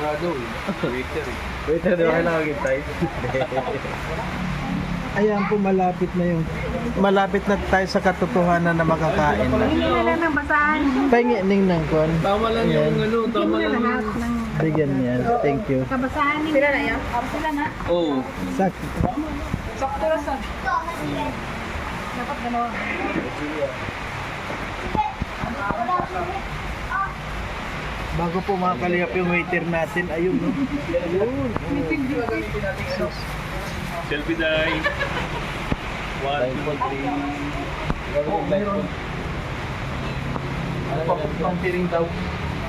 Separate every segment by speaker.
Speaker 1: Sigurado eh. Waiter eh.
Speaker 2: Wait, hindi ba kailangan maghintay?
Speaker 3: Ayan po, malapit na yung... Malapit na tayo sa katotohanan na makakain na.
Speaker 4: Hindi na lang ng basahan.
Speaker 3: Pahingi ning ng kon.
Speaker 1: Tama lang yung ano, tama lang yung...
Speaker 3: Bigyan niya. Thank you.
Speaker 4: kabasahan nila. Sila na yan? Sila na.
Speaker 1: Oo.
Speaker 3: Sakto.
Speaker 4: Sakto lang sa. Dapat gano'n.
Speaker 3: Bago po mga kalihap yung waiter natin, ayun no. Ayun.
Speaker 1: Selfie die. One, two, three.
Speaker 2: Oh, meron.
Speaker 1: Ano pa pang tiring daw?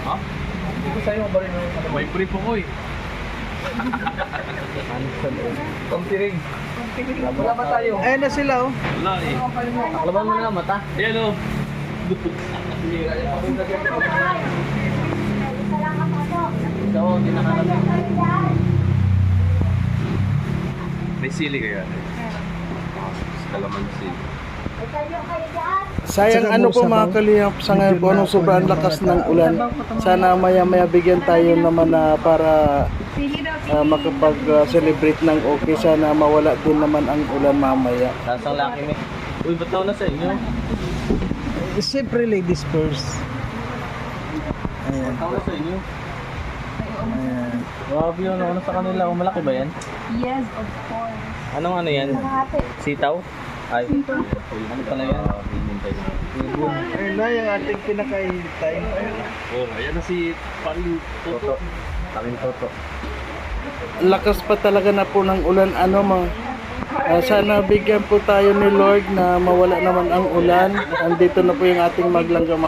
Speaker 1: Ha?
Speaker 2: Hindi ko sa'yo ba rin?
Speaker 1: May brief ako eh.
Speaker 2: Pang tiring. Wala ba tayo?
Speaker 3: Ayun na sila oh.
Speaker 1: Wala eh.
Speaker 2: Laban mo na mata.
Speaker 1: Ayan o.
Speaker 2: Ikaw, hindi nakakalaban.
Speaker 1: May sili kaya? Kalamansi.
Speaker 5: Sayang ano po mga kalihap sa ngayon po anong sobrang lakas ng ulan. Sana maya maya bigyan tayo naman na para ah, makapag-celebrate ng okay. Sana mawala din naman ang ulan mamaya.
Speaker 2: Lasang laki ni. Uy, ba't tao na sa inyo?
Speaker 3: Siyempre ladies first. Ayan.
Speaker 2: Tao na sa inyo?
Speaker 3: Ayan.
Speaker 2: Grabe yun, ano sa kanila? Oh, malaki ba yan?
Speaker 4: Yes, of course.
Speaker 2: Anong ano yan?
Speaker 4: Kalahati.
Speaker 2: Sitaw? Ay, ano pala yan? Ibon.
Speaker 3: Ayun na yung ating pinakahintay.
Speaker 1: Oh, ayan na si Paling Toto.
Speaker 2: Kaming toto.
Speaker 5: Lakas pa talaga na po ng ulan. Ano mga ah, sana bigyan po tayo ni Lord na mawala naman ang ulan. Andito na po yung ating maglanggam.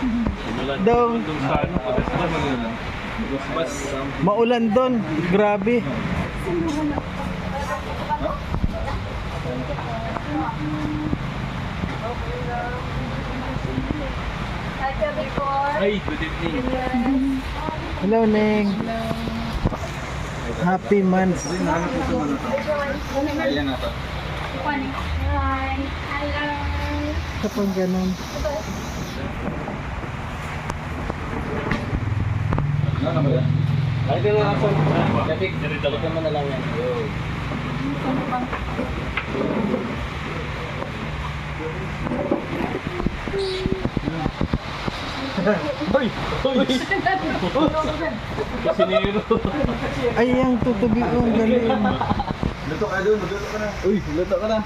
Speaker 3: Dong.
Speaker 1: Doon sa ano, pagkas naman yun. Mas,
Speaker 3: Maulan doon. Grabe.
Speaker 1: Ay, good evening.
Speaker 3: Hello, Neng. Happy months.
Speaker 1: Ayan na to.
Speaker 4: Hi. Hello.
Speaker 3: Kapag ganun.
Speaker 1: Ano na ba yan?
Speaker 2: Ay, di na lang Kapik, balikan mo na lang yan. Hoy! Hoy! Kasinero.
Speaker 3: Ay, yung tutubi oh, ang galing.
Speaker 1: Luto ka doon, luto ka na.
Speaker 2: Uy, luto ka na.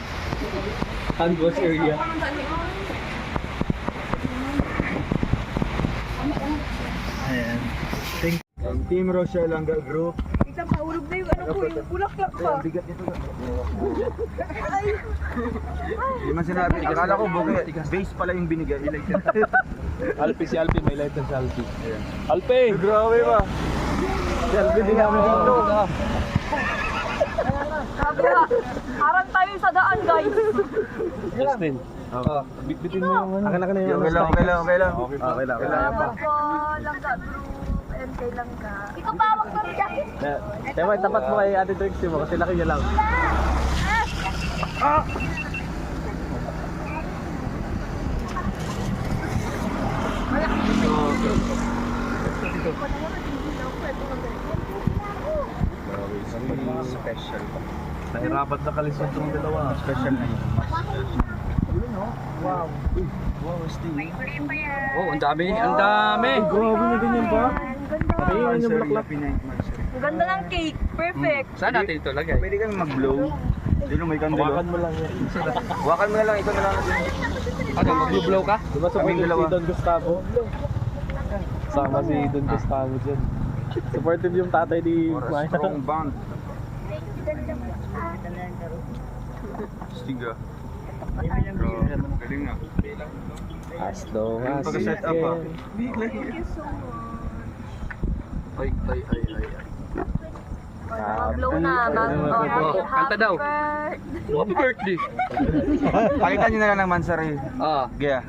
Speaker 2: Hand wash area.
Speaker 3: Thank
Speaker 5: Team Rochelle Langga Group.
Speaker 4: Isang paulog na yung ano ko, yung bulaklak pa.
Speaker 5: Bigat nito. Hindi man sinabi. Akala ko buke. Base pala yung binigay.
Speaker 2: Alpi si Alpi, may light sa Alpi. Alpi!
Speaker 5: Grabe ba? Selfie din namin dito.
Speaker 4: Sabi na, harang tayo sa daan, guys.
Speaker 2: Justin. Oh. Bitbitin mo yung ano.
Speaker 5: Akin na kanina. Okay lang, okay lang, okay lang. Okay lang. Okay lang.
Speaker 4: Salamat po, Langga Group. And kay Langga. Ikaw pa, wag kami jacket.
Speaker 2: Tema, tapat mo kay Ate Trixie mo kasi laki niya lang.
Speaker 1: Special pa.
Speaker 2: Nahirapan na kalisod ng dalawa.
Speaker 1: Special na yun.
Speaker 3: Wow.
Speaker 1: Wow, Steve. Oh, ang dami, ang dami.
Speaker 5: Grabe na ganyan ba? Ayun yung bulaklak.
Speaker 4: Ang ganda ng cake. Perfect.
Speaker 1: Saan natin ito lagay?
Speaker 5: Pwede kami mag-blow. Dito may kandilo.
Speaker 2: Hawakan mo lang yan.
Speaker 5: Hawakan mo na lang. Ito na lang.
Speaker 1: Ano, mag-blow ka?
Speaker 2: Diba sa
Speaker 5: Kaming
Speaker 2: si
Speaker 5: dalawa.
Speaker 2: Don Gustavo? Sama si Don Gustavo dyan. Supportive yung tatay ni Maya.
Speaker 5: Strong bond. Stiga. Galing nga.
Speaker 2: As long as you
Speaker 5: Pag-set up ah.
Speaker 2: can.
Speaker 6: Ay, ay, ay, ay. ay.
Speaker 4: Mag-blow na.
Speaker 6: Oh, kanta daw. Happy birthday.
Speaker 5: Pakita nyo na lang ng Mansari.
Speaker 6: Ah.
Speaker 5: Gaya.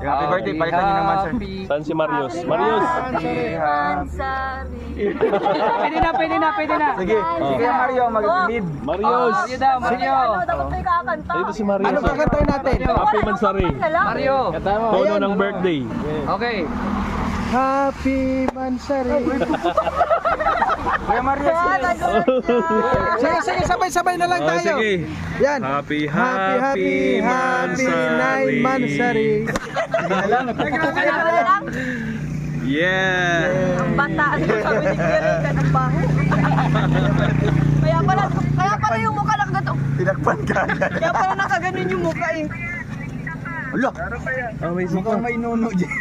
Speaker 5: Yung happy birthday, pakita nyo ng Mansari.
Speaker 1: Saan si Marius? Marius!
Speaker 6: Pwede na, pwede na, pwede na.
Speaker 5: Sige, sige Mario, mag-lead.
Speaker 1: Marius!
Speaker 6: Mario daw, Mario.
Speaker 4: Ano, dapat may kakanta.
Speaker 1: Ito si Marius.
Speaker 3: Ano natin?
Speaker 1: Happy Mansari.
Speaker 6: Mario.
Speaker 1: Tono ng birthday.
Speaker 6: Okay.
Speaker 3: Happy Mansari.
Speaker 5: Kuya Mario,
Speaker 3: sige, sige, sabay-sabay na lang
Speaker 1: Oh,
Speaker 3: tayo.
Speaker 1: sige.
Speaker 3: Yan.
Speaker 1: Happy,
Speaker 3: Happy, happy, happy nine Mansari.
Speaker 4: Lang?
Speaker 1: Yeah!
Speaker 4: Ang bata. Ano sabi ni? Ang baho. Kaya pala, kaya pala yung mukha nakaganto.
Speaker 5: tinakpan ka.
Speaker 4: Kaya pala nakaganon yung mukha eh.
Speaker 5: Ulo,
Speaker 1: Oh, may
Speaker 5: mukhang may nuno dyan.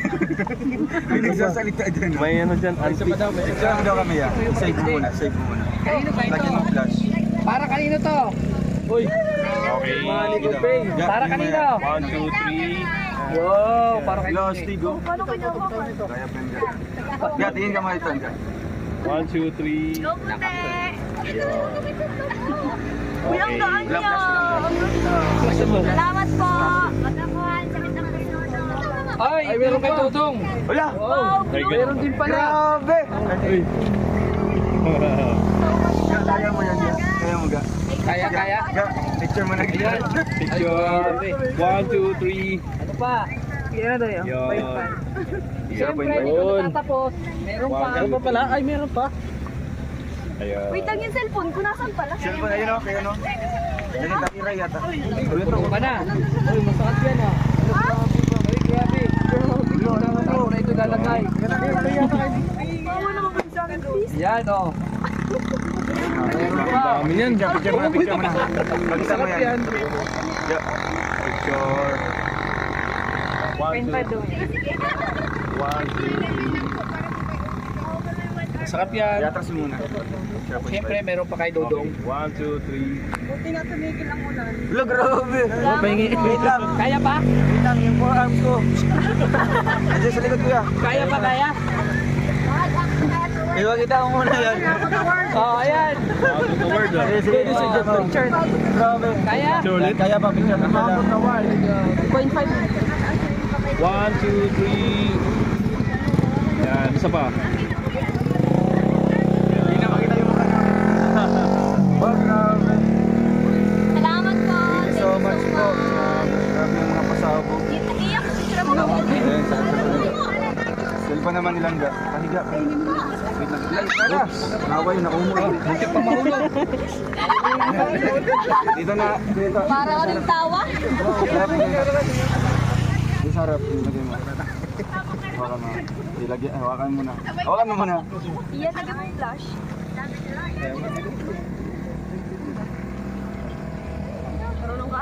Speaker 5: may nagsasalita dyan.
Speaker 1: May ano dyan, auntie.
Speaker 5: Picture mo daw kami ah. Save mo muna, save mo muna.
Speaker 6: Kanino ba
Speaker 5: ng flash.
Speaker 6: Para kanino to?
Speaker 1: Uy!
Speaker 6: Para kanino?
Speaker 1: One, two, three.
Speaker 6: Wow, para kanino?
Speaker 5: Hello, Stigo.
Speaker 4: Paano kanya ako?
Speaker 5: Kaya pa dyan. Kaya tingin ka mga ito.
Speaker 1: One, two, three.
Speaker 4: Go puti! Uy, ang gaan niya! Ang ganda! Salamat po! Sa
Speaker 6: Ay, meron kay Tutong.
Speaker 5: Wala!
Speaker 4: Wow!
Speaker 1: Ay,
Speaker 6: Meron din pala.
Speaker 5: Grabe!
Speaker 1: Uy!
Speaker 5: Kaya mo yan. Kaya mo, Ga.
Speaker 6: Kaya, kaya.
Speaker 5: Ga, picture mo na
Speaker 6: Ayan.
Speaker 1: Picture. One, two, three.
Speaker 6: Ano pa?
Speaker 1: Yan.
Speaker 6: Siyempre,
Speaker 1: Yun.
Speaker 6: hindi ko natatapos. Meron pa.
Speaker 1: Ano pa pala? Ay, meron pa. Ayan.
Speaker 4: Wait lang yung cellphone ko, nasan pala?
Speaker 5: Cellphone, ayun o, kaya no? Yan yung takira yata.
Speaker 6: Ito pa na. Uy, masakit yan ah. Ay, grabe. Ako na ito lalagay.
Speaker 4: Bawa naman kayo sa akin, please.
Speaker 6: Yan oh. Meron pa.
Speaker 1: Dami yan.
Speaker 5: Picture mo na, picture mo na. Pagkita mo yan. Picture.
Speaker 1: One, two. One, two.
Speaker 6: Sarap yan.
Speaker 5: Yatras mo muna.
Speaker 6: Siyempre, meron pa kay Dodong.
Speaker 1: One, two, three.
Speaker 5: Lo, grabe. Wait lang.
Speaker 6: Kaya pa?
Speaker 5: Lang, yung forearms ko. Andiyan sa likod ko ya.
Speaker 6: Kaya pa kaya?
Speaker 5: Iwa kita mo muna yan.
Speaker 6: Oh, ayan.
Speaker 1: Word. ah.
Speaker 5: Sige, sige, sige. Picture. Grabe.
Speaker 6: Kaya?
Speaker 1: Picture ulit.
Speaker 5: Kaya pa picture na pala.
Speaker 1: One, two, three. Yan, isa pa.
Speaker 5: Hindi na makita yung mukha namin. Oh, grabe.
Speaker 4: Salamat po.
Speaker 5: Thank you so much po. Grabe yung mga pasabog.
Speaker 4: Iyak, sila mo.
Speaker 5: Ayan, sa Cellphone naman nilang ga. Pahiga. Wait lang. Lay, tara. Naway, naumul.
Speaker 6: Buti pa mahulog.
Speaker 5: Dito na, dito.
Speaker 4: Para ka rin tawa.
Speaker 5: Sarap. Dito sarap. Ilagay mo. Hawakan mo. Ilagay, hawakan mo na. Hawakan mo muna.
Speaker 4: Iyan, lagyan mo yung flash. Marunong ka?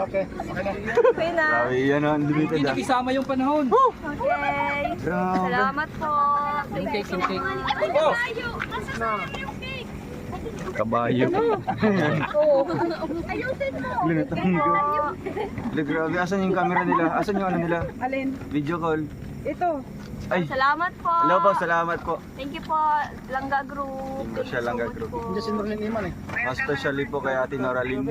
Speaker 5: Okay.
Speaker 4: Okay na.
Speaker 5: Grabe, yan o. Unlimited
Speaker 6: Hindi
Speaker 5: ah.
Speaker 6: nakisama yung panahon.
Speaker 4: Okay.
Speaker 5: Grabe.
Speaker 4: Salamat po.
Speaker 6: Yung cake, yung cake.
Speaker 1: Kabayo.
Speaker 4: Ayusin mo.
Speaker 5: Linatang ko. Grabe, asan yung camera nila? Asan yung ano nila?
Speaker 4: Alin?
Speaker 5: Video call.
Speaker 4: Ito.
Speaker 5: Ay,
Speaker 4: Salamat po.
Speaker 5: hello po, salamat po.
Speaker 4: Thank you po, Langga Group.
Speaker 5: Thank you, Siya Langga Group. Especially po kay Ate Nora Lim.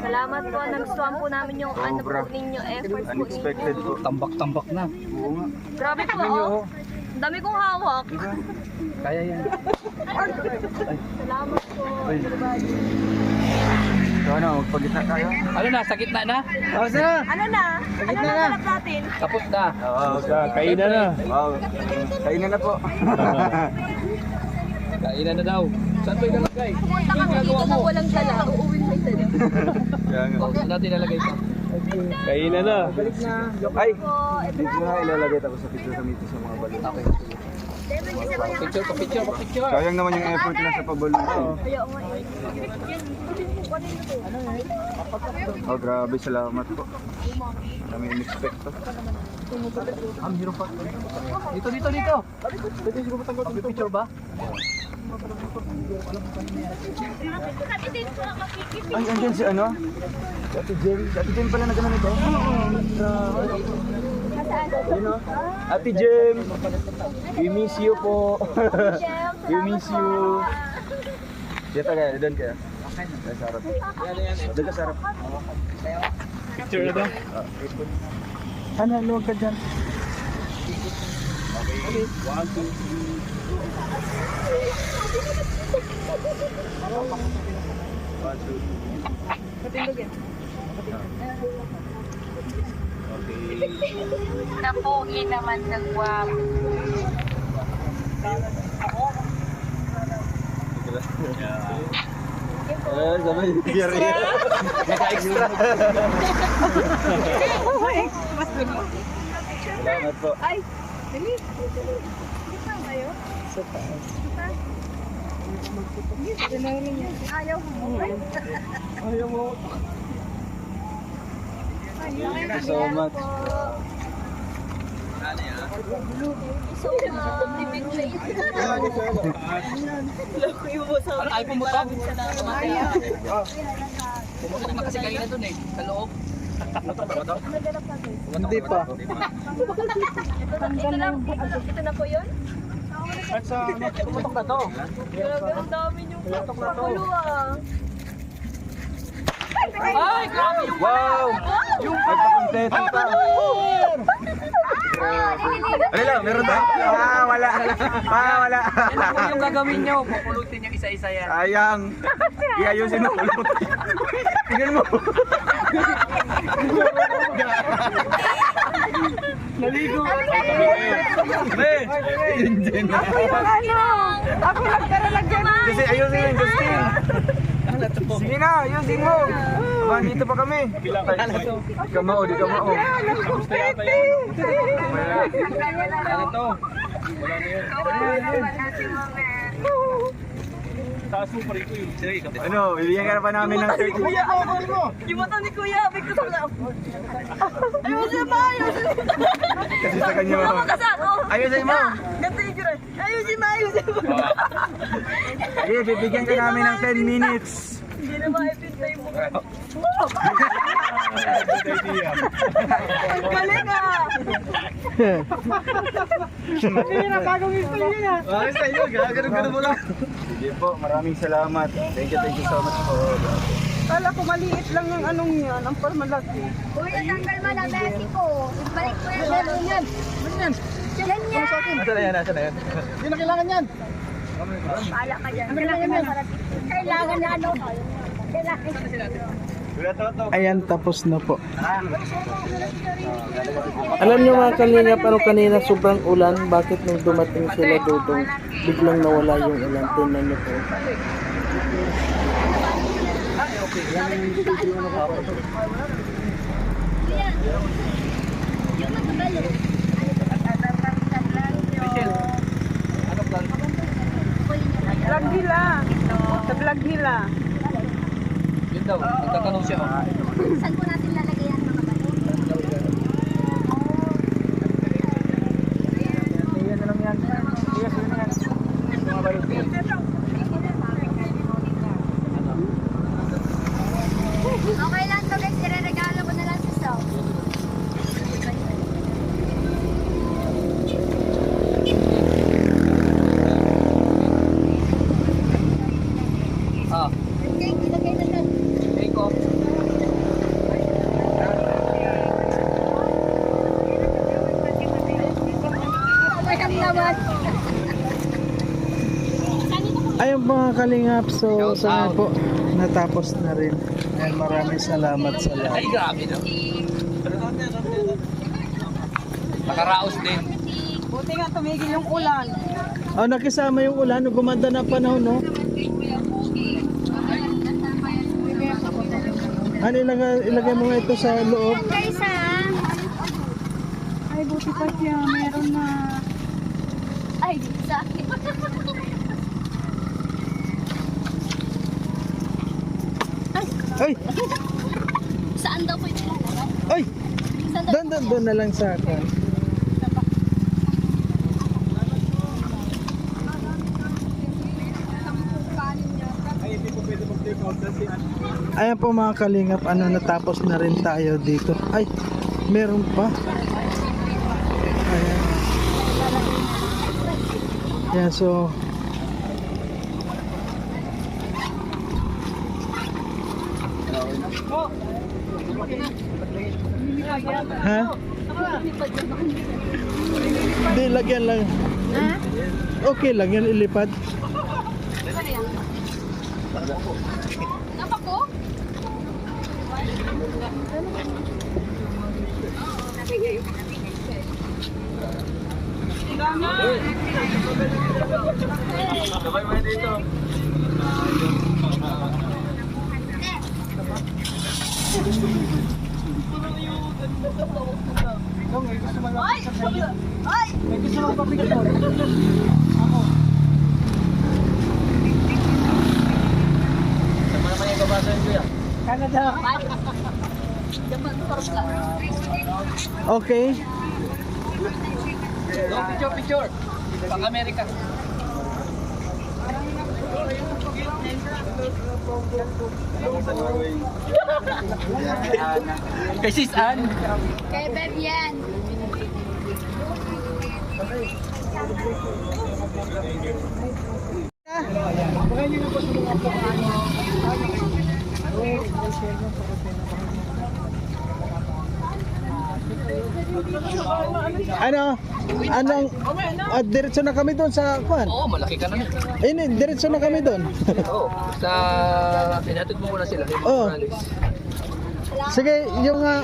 Speaker 4: Salamat po. Nagustuhan po namin yung ano po
Speaker 5: Sobra.
Speaker 4: ninyo, efforts po
Speaker 5: Unexpected
Speaker 4: ninyo.
Speaker 5: po.
Speaker 6: Tambak-tambak na.
Speaker 5: Oo nga.
Speaker 4: Grabe po, oh. Ang dami kong hawak.
Speaker 5: Diba?
Speaker 6: Kaya yan.
Speaker 4: Salamat po.
Speaker 5: Ay. So ano, magpagita tayo?
Speaker 6: Ano na, sa gitna na?
Speaker 5: Oh, sana!
Speaker 4: Ano na? Ano na hanap natin?
Speaker 6: Tapos na.
Speaker 5: Oo,
Speaker 1: Basta, kainan na.
Speaker 5: Wow. Kainan na po.
Speaker 6: Kainan na daw. Saan ba ilalagay?
Speaker 4: Pumunta kami dito na walang dala. Uuwi mo ito.
Speaker 5: Kaya nga.
Speaker 6: Oh, saan natin ilalagay ito?
Speaker 1: Kainan na.
Speaker 5: Ay!
Speaker 4: Po,
Speaker 5: Dito na ilalagay tapos sa picture kami ito sa mga balon.
Speaker 6: Okay. Picture, picture, picture.
Speaker 5: Sayang naman yung effort na sa pabalon.
Speaker 4: Ayaw nga eh.
Speaker 5: Oh, grabe. Salamat po. Kami in-expect to.
Speaker 6: Ang hirap pa. Dito, dito, dito. Pwede siguro matanggal ang picture ba?
Speaker 5: Ay, andyan si ano? Si Ate Jen. Si Ate pala na gano'n ito? Yun o. Ate Jem, we miss you po. we miss you. Dito kaya, doon kaya. Ay, sarap. Doon ka sarap.
Speaker 1: Picture na daw.
Speaker 3: Ano, luwag ka dyan.
Speaker 4: Napogi naman ng guwapo.
Speaker 5: Eh, sabay. Naka-extra. Salamat po.
Speaker 4: Ay, dali. Saan kayo? Ayaw mo.
Speaker 5: Ayaw mo. Thank you so much.
Speaker 4: So, tipid na yun.
Speaker 6: Ay, pumutok. Pumutok naman kasi kanina dun eh. Sa loob.
Speaker 3: Hindi pa.
Speaker 4: Ito na, ito na po yun?
Speaker 6: Pumutok na to.
Speaker 4: Grabe, ang dami niyong pakulo ah.
Speaker 6: Ay, grabe yung
Speaker 5: Wow! Nagpakompleto pa. Ano lang, meron tayo? Ah, wala. Ah, wala.
Speaker 6: Yan po yung gagawin nyo. Pupulutin yung isa-isa yan.
Speaker 5: Sayang. Iayusin mo ulit. Tingnan mo.
Speaker 6: Naligo.
Speaker 4: Ako yung ano, ako nagkaralagyan.
Speaker 5: Kasi ayusin mo yung Justin. Sige na, ayusin mo. Aba, dito pa kami. Di ka mao, di ka mao.
Speaker 6: Ano to?
Speaker 1: Taas mo pa yung kapit.
Speaker 5: Ano, bibigyan ka na pa namin ng 30.
Speaker 4: Yung mata ni Kuya, bigla sa lang. Ayusin mo, ayusin mo.
Speaker 5: Kasi sa kanya.
Speaker 4: Kasi ako.
Speaker 5: Ayusin mo.
Speaker 4: Ganito yung jura. Ayusin mo, ayusin mo.
Speaker 5: Sige, bibigyan ka namin ng 10 minutes.
Speaker 4: Hindi na maipintay mo.
Speaker 1: idea.
Speaker 4: Galing ah.
Speaker 5: Ayos tayo, gagano-gano mo lang. Sige po, maraming salamat. Thank you, thank you so much po.
Speaker 4: Kala ko maliit lang ang anong yan, ang palmalaki.
Speaker 7: Kuya, tanggal mo na Mexico. Ibalik mo yan. Yan yan. Yan yan. Yan yan.
Speaker 5: Nasaan na yan, nasaan na yan?
Speaker 7: Pala ka dyan. Kailangan na Kailangan na ano.
Speaker 3: Ayan, tapos na po.
Speaker 8: Alam niyo mga kalingap, ano kanina sobrang ulan, bakit nung dumating sila dudong, biglang nawala yung ulan, tingnan niyo po.
Speaker 4: Vlog nila. Sa vlog nila.
Speaker 6: Daw. Nagtatanong siya. oh.
Speaker 7: Saan po natin lalagay yan mga balo? Okay lang to guys. Ireregalo ko na lang sa Saw.
Speaker 6: Ah,
Speaker 7: Okay, ilagay na lang.
Speaker 6: take off.
Speaker 7: Naman.
Speaker 3: Ayun mga kalingap, so sana po natapos na rin. And maraming salamat sa lahat.
Speaker 6: Ay, grabe no. Nakaraos din.
Speaker 4: Buti nga tumigil yung ulan.
Speaker 3: Oh, nakisama yung ulan, no? gumanda na panahon, no? Ano ilagay, ilagay mo nga ito sa loob?
Speaker 7: Guys ha.
Speaker 4: Ay, buti pa siya. Meron na.
Speaker 7: Ay, di sa akin.
Speaker 3: Ay!
Speaker 7: Saan daw po ito?
Speaker 3: Ay!
Speaker 7: Saan daw?
Speaker 3: Doon, doon, doon na lang sa akin. Ayan po mga kalingap, ano natapos na rin tayo dito. Ay, meron pa. Ayan, so Ha? Hindi, lagyan lang. Okay lang yan, ilipad.
Speaker 7: Napa ko?
Speaker 3: Okay.
Speaker 6: Picture, picture. Pang Amerika. Kay Sis Ann.
Speaker 7: Kay Beb yan.
Speaker 3: Ano? Anong ah, diretso na kami doon sa kuan.
Speaker 6: Oo, malaki ka na.
Speaker 3: Eh, ni- diretso na kami doon.
Speaker 6: Oo. Sa... Pinatid mo muna sila.
Speaker 3: Oo. Sige, yung ah,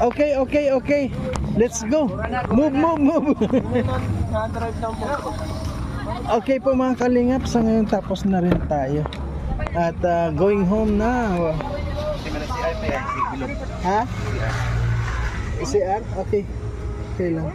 Speaker 3: Okay, okay, okay. Let's go. Move, move, move. okay po mga kalingap, sa ngayon tapos na rin tayo. At ah, going home na. Ha? Art? Okay. Okay lang.